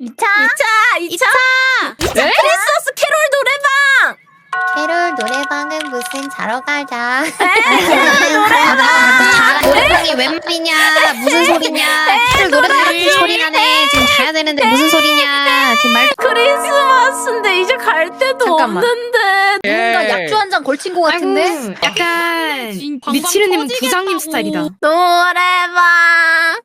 2차? 2차 2차. 네? 크리스마스 캐롤 노래방. 캐롤 노래방은 무슨 자러 가자. 자, 노래방이 웬 말이냐? 무슨 소리냐? 들 노래방이 소리나네. 지금 자야 되는데 무슨 소리냐? 지금 말 크리스마스인데 이제 갈 데도 잠깐만. 없는데 뭔가 약주 한 잔 걸친 것 같은데? 아이고, 약간 미치르님은 부장님 스타일이다. 노래방 노래방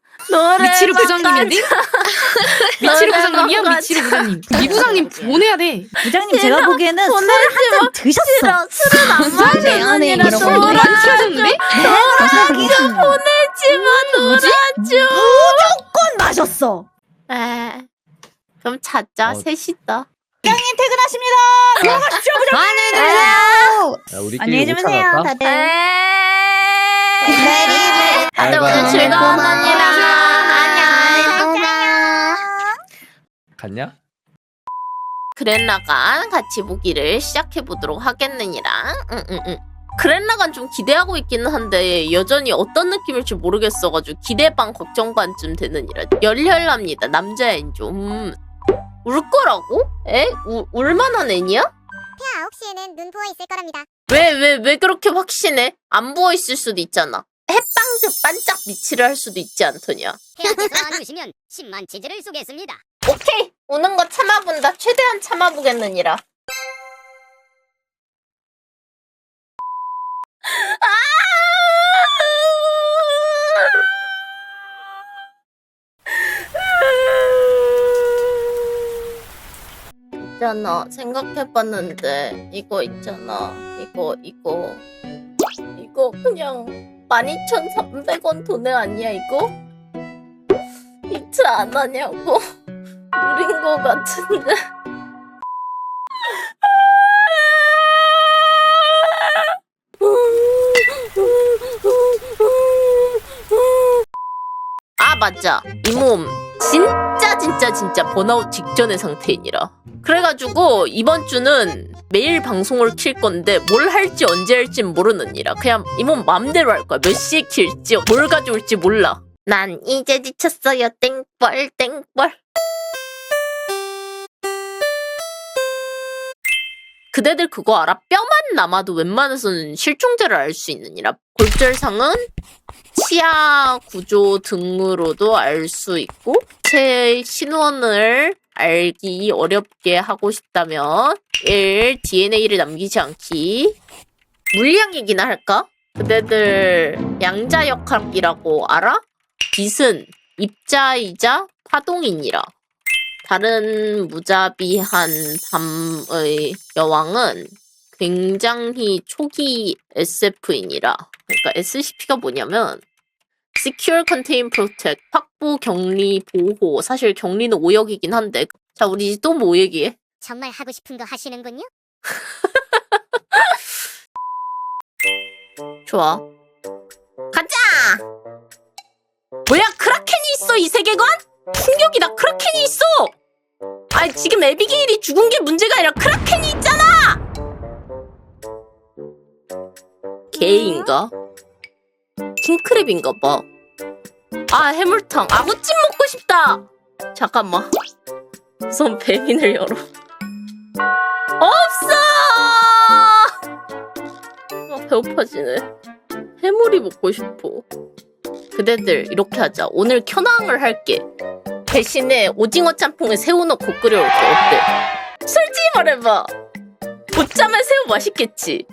미치르 부장님인데? 미치르 부장님이야? 미치르 부장님. 이 부장님 보내야 돼. 부장님 제가 보기에는 술 보내지 한잔 드셨어. 술은 안 마시는 안에 이라 이런 거술 너무 많이 취하셨는데? 보내지만 놀아줘 무조건 마셨어. 에 그럼 찾자 어. 셋이다 부장님 퇴근하십니다. 야, 우리끼리 안녕히 못 주무세요? 다들. 에이 다들 오늘. 즐거운 언니 갔냐? 그랜라간 같이 보기를 시작해 보도록 하겠느니랑 응응 응 그랜라간 좀 기대하고 있기는 한데 여전히 어떤 느낌일지 모르겠어가지고 기대 반 걱정 반쯤 되느니라 열혈납니다 남자애인 좀 울 거라고? 에? 우, 울만한 애니야? 폐하 9시에는 눈 부어 있을 거랍니다. 왜 왜 왜 그렇게 확신해? 안 부어 있을 수도 있잖아 햇빵듯 반짝 미치를 할 수도 있지 않더냐 폐하께서 안 우시면 10만 치즈를 쏘겠습니다. 오케이 우는 거 참아본다. 최대한 참아보겠느니라. 있잖아. 생각해봤는데 이거 있잖아. 이거 이거. 이거 그냥 12,300원 돈에 아니야 이거? 이트 안 하냐고 우린 거 같은데. 아 맞자 이몸 진짜 진짜 진짜 번아웃 직전의 상태이니라. 그래가지고 이번 주는 매일 방송을 킬 건데 뭘 할지 언제 할진 모르느니라. 그냥 이몸 마음대로 할 거야. 몇 시에 킬지 뭘 가져올지 몰라. 난 이제 지쳤어요. 땡벌 땡벌 그대들 그거 알아? 뼈만 남아도 웬만해서는 실종제를 알 수 있느니라 골절상은 치아 구조 등으로도 알 수 있고 제 신원을 알기 어렵게 하고 싶다면 1. DNA를 남기지 않기 물리학 얘기나 할까? 그대들 양자역학이라고 알아? 빛은 입자이자 파동이니라. 다른 무자비한 밤의 여왕은 굉장히 초기 SF이니라. 그러니까 SCP가 뭐냐면 Secure Contain Protect 확보 격리 보호 사실 격리는 5역이긴 한데 자 우리 또 뭐 얘기해? 정말 하고 싶은 거 하시는군요. 좋아 가자 뭐야 크라켄이 있어 이 세계관? 충격이다 크라켄이 있어 아 지금 에비게일이 죽은 게 문제가 아니라 크라켄이 있잖아 개인가? 킹크랩인가 봐. 아 해물탕 아구찜 먹고 싶다. 잠깐만. 우선 배민을 열어. 없어. 아, 배고파지네. 해물이 먹고 싶어. 그대들 이렇게 하자. 오늘 켜낭을 할게. 대신에 오징어 짬뽕에 새우 넣고 끓여올게. 어때? 솔직히 말해봐. 보자면 새우 맛있겠지.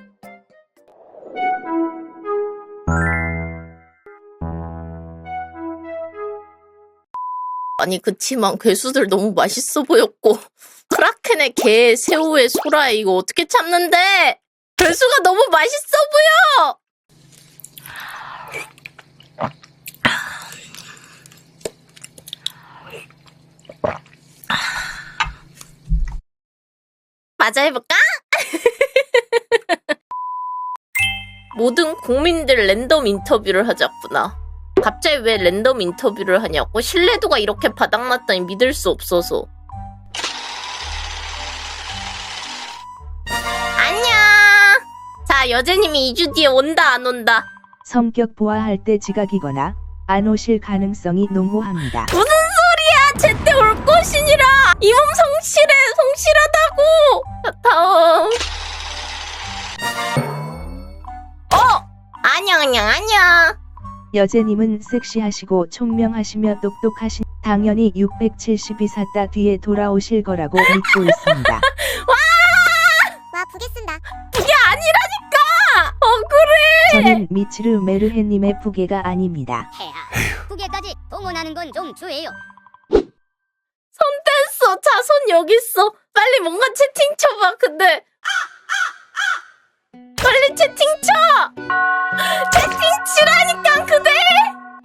아니 그치만 괴수들 너무 맛있어 보였고 크라켄의 게 새우의 소라 이거 어떻게 참는데 괴수가 너무 맛있어 보여 맞아 해볼까? 모든 국민들 랜덤 인터뷰를 하자꾸나 갑자기 왜 랜덤 인터뷰를 하냐고? 신뢰도가 이렇게 바닥났다니 믿을 수 없어서. 안녕! 자, 여제님이 2주 뒤에 온다, 안 온다? 성격 보아할 때 지각이거나 안 오실 가능성이 농후합니다. 무슨 소리야! 제때 올 것이니라! 이몸 성실해 성실하다고 다음 어 안녕 안녕 안녕 여제님은 섹시하시고 총명하시며 똑똑하신 당연히 672 샀다 뒤에 돌아오실 거라고 믿고 있습니다. 와와 부겠습니다. 그게 아니라니까 억울해. 저는 미츠르 메르헨님의 부계가 아닙니다. 부계까지 동원하는 건 좀 주의요. 여기 있어. 빨리 뭔가 채팅 쳐봐. 근데 빨리 채팅 쳐. 채팅 치라니까 그대.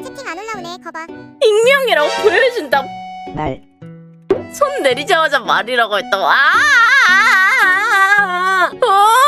채팅 안 올라오네. 거봐. 익명이라고 보여준다. 말. 손 내리자마자 말이라고 했다고. 아. 아, 아, 아, 아. 아! 아!